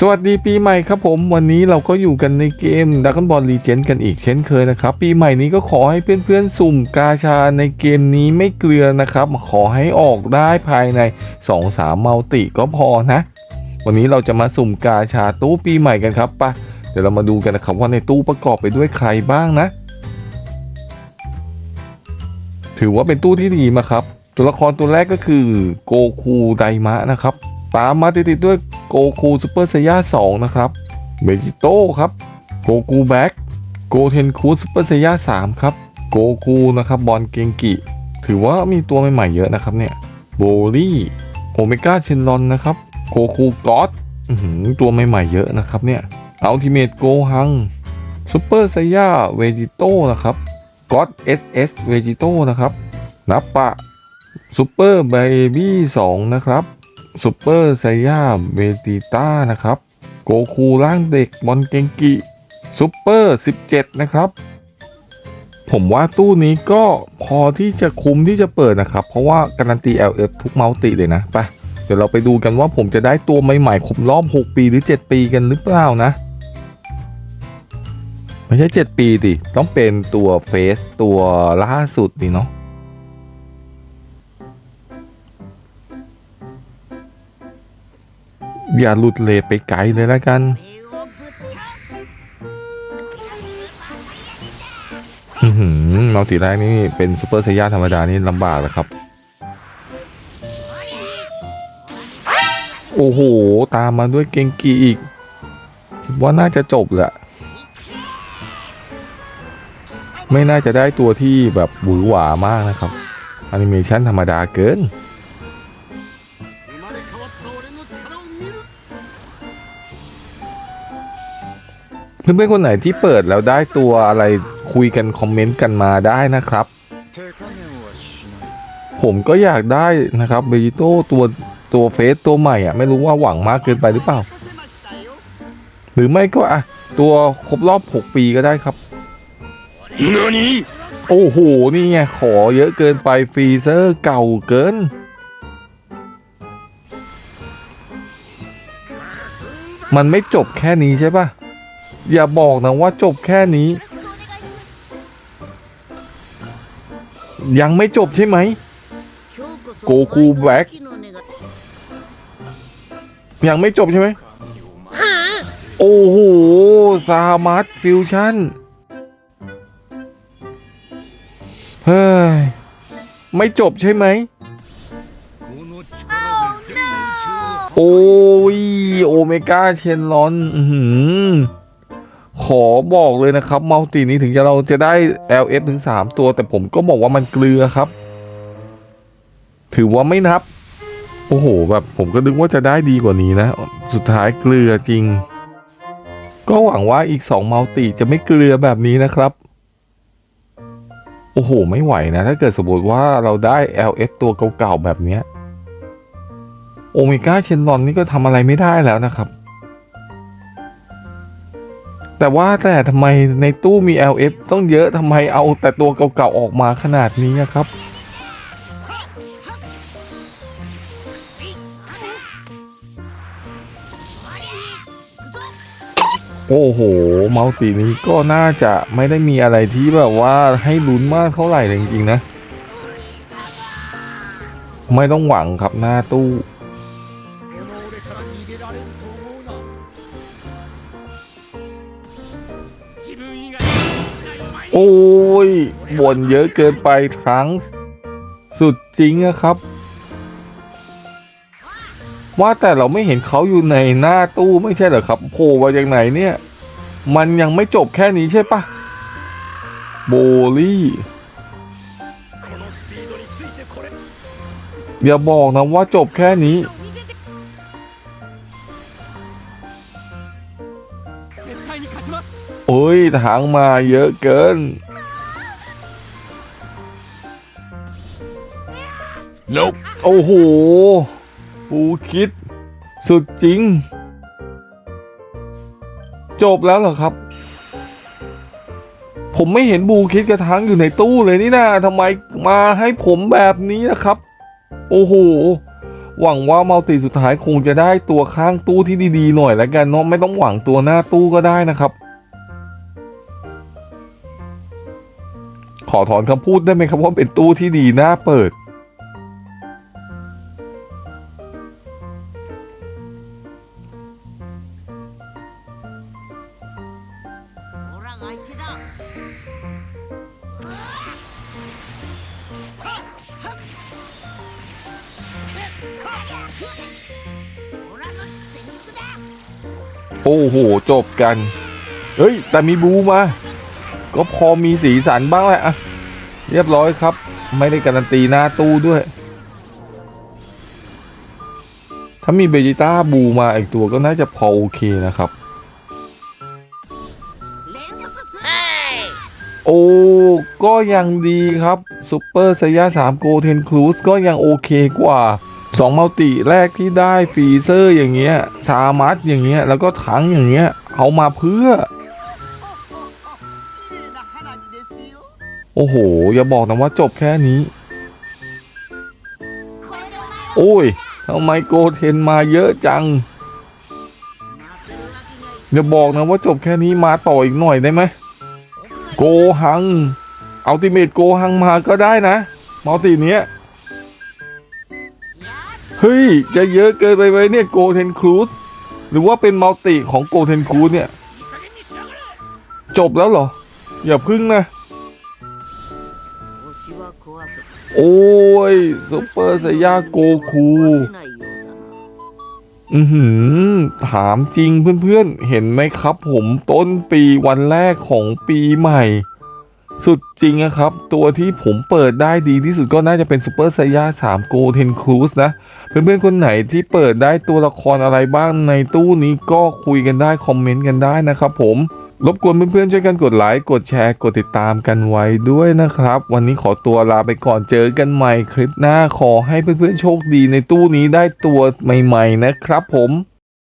สวัสดีปีใหม่ครับผม วันนี้เราก็อยู่กันในเกม Dragon Ball Legend กันอีกเช่นเคยนะครับ ปีใหม่นี้ก็ขอให้เพื่อนๆ สุ่มกาชาในเกมนี้ไม่เกลือนะครับ ขอให้ออกได้ภายใน 2-3มัลติก็พอนะ วันนี้เราจะมาสุ่มกาชาตู้ปีใหม่กันครับปะเดี๋ยวเรามาดูกันนะครับว่าในตู้ประกอบไปด้วยใครบ้างนะ ถือว่าเป็นตู้ที่ดีมาครับ ตัวละครตัวแรกก็คือโกคูไดมะนะครับ ตามมาติดๆด้วย โกคูซูเปอร์ไซย่า2นะครับเบจิโต้ครับโกคูแบ็กโกเทนคูซูเปอร์ไซย่า3ครับโกคูนะครับบอลเกงกิถือว่ามีตัวใหม่ๆเยอะนะครับเนี่ยโบลี่โอเมก้าเชนลอนนะครับโกคูก็อดตัวใหม่ๆเยอะนะครับเนี่ยอัลติเมทโกฮังซูเปอร์ไซย่าเวจิโต้นะครับก็อดเอสเอสเวจิโต้นะครับนับปะซูเปอร์เบบี้2นะครับ ซูเปอร์ไซย่าเบติต้านะครับ โกคูร่างเด็กบอลเกงกิซูเปอร์ 17 นะครับ ผมว่าตู้นี้ก็พอที่จะคุ้มที่จะเปิดนะครับ เพราะว่าการันตี LF ทุกมัลติเลยนะไปเดี๋ยวเราไปดูกันว่าผมจะได้ตัวใหม่ๆครบรอบ 6 ปีหรือ 7 ปีกันหรือเปล่านะ ไม่ใช่ 7 ปีดิต้องเป็นตัวเฟสตัวล่าสุดดิเนาะ อย่าหลุดเลทไปไกลเลยละกันมัลติแรกนี่เป็นซูเปอร์ไซย่าธรรมดานี่ลำบากเลยครับ โอ้โห ตามมาด้วยเกงกีอีก ว่าน่าจะจบแหละ ไม่น่าจะได้ตัวที่แบบหวือหวามากนะครับ แอนิเมชันธรรมดาเกิน เพื่อนๆคนไหนที่เปิดแล้วได้ตัวอะไรคุยกันคอมเมนต์กันมาได้นะครับ ผมก็อยากได้นะครับเบจิโต้ตัวตัวเฟสตัวใหม่อะไม่รู้ว่าหวังมากเกินไปหรือเปล่า หรือไม่ก็อะตัวครบรอบ 6 ปีก็ได้ครับโอ้โห นี่ไง ขอเยอะเกินไปฟรีเซอร์เก่าเกิน มันไม่จบแค่นี้ใช่ปะ่ะ อย่าบอกนะว่าจบแค่นี้ ยังไม่จบใช่ไหม โกคูแบ็กยังไม่จบใช่ไหม โอ้โหสามาร์ทฟิวชั่น เฮ้ย ไม่จบใช่ไหม โอ้ย โอเมก้าเชนลอน อื ขอบอกเลยนะครับมัลตินี้ถึงจะเราจะได้ LF ถึง 3 ตัว แต่ผมก็บอกว่ามันเกลือครับ ถือว่าไม่นับ โอ้โห แบบผมก็นึกว่าจะได้ดีกว่านี้นะ สุดท้ายเกลือจริง ก็หวังว่าอีก2มัลติจะไม่เกลือแบบนี้นะครับ โอ้โห ไม่ไหวนะ ถ้าเกิดสมมติว่าเราได้ LF ตัวเก่าๆแบบนี้โอเมก้าเชนลอนนี่ก็ทำอะไรไม่ได้แล้วนะครับ แต่ว่าแต่ทำไมในตู้มี LF ต้องเยอะทำไมเอาแต่ตัวเก่าๆออกมาขนาดนี้ครับ โอ้โหมัลตินี้ก็น่าจะไม่ได้มีอะไรที่แบบว่าให้ลุ้นมากเท่าไหร่เลยจริงๆนะ ไม่ต้องหวังครับหน้าตู้ โอ้ยบ่นเยอะเกินไปทั้งสุดจริงอะครับ ว่าแต่เราไม่เห็นเขาอยู่ในหน้าตู้ไม่ใช่เหรอครับโผล่มาจากไหนเนี่ย มันยังไม่จบแค่นี้ใช่ปะโบลี่อย่าบอกนะว่าจบแค่นี้ โอ้ยทางมาเยอะเกิน Nope โอ้โหปูคิด สุดจริง จบแล้วเหรอครับ ผมไม่เห็นบูคิดกระทังอยู่ในตู้เลยนี่นาทำไมมาให้ผมแบบนี้นะครับ โอ้โห หวังว่ามัลติสุดท้ายคงจะได้ตัวข้างตู้ที่ดีๆหน่อยแล้วกันเนาะไม่ต้องหวังตัวหน้าตู้ก็ได้นะครับ ขอถอนคำพูดได้ไหมครับว่าเป็นตู้ที่ดีหน่าเปิด โอ้โห จบกัน เฮ้ย แต่มีบูมา ก็พอมีสีสันบ้างแหละอะเรียบร้อยครับ ไม่ได้การันตีหน้าตู้ด้วย ถ้ามีเบจิต้าบูมาอีกตัวก็น่าจะพอโอเคนะครับ โอ้ ก็ยังดีครับซูเปอร์ไซยาสามโกเทนครูสก็ยังโอเคกว่า สองมัลติแรกที่ได้ฟีเซอร์อย่างเงี้ยซามัสอย่างเงี้ยแล้วก็ถังอย่างเงี้ยเอามาเพื่อ โอ้โห อย่าบอกนะว่าจบแค่นี้ โอ้ยทำไมโกเทนมาเยอะจัง อย่าบอกนะว่าจบแค่นี้มาต่ออีกหน่อยได้ไหมโกหัง เอาติเมตโกหังมาก็ได้นะมัลติเนี้ย เฮ้ย จะเยอะเกินไปไหมเนี่ยโกเทนครูสหรือว่าเป็นมัลติของโกเทนครูสเนี่ย จบแล้วเหรอ อย่าพึ่งนะ โอ้ยซูเปอร์ไซยาโกคูอือหือ ถามจริงเพื่อนๆ เห็นไหมครับผมต้นปีวันแรกของปีใหม่ สุดจริงอะครับ ตัวที่ผมเปิดได้ดีที่สุดก็น่าจะเป็นซูเปอร์ไซย่า3 Go 10 Cruise นะเพื่อนๆคนไหนที่เปิดได้ตัวละครอะไรบ้างในตู้นี้ก็คุยกันได้ คอมเมนต์กันได้นะครับผมรบกวนเพื่อนๆช่วยกันกดไลค์กดแชร์กดติดตามกันไว้ด้วยนะครับ วันนี้ขอตัวลาไปก่อนเจอกันใหม่คลิปหน้าขอให้เพื่อนๆโชคดีในตู้นี้ได้ตัวใหม่ ๆ นะครับผม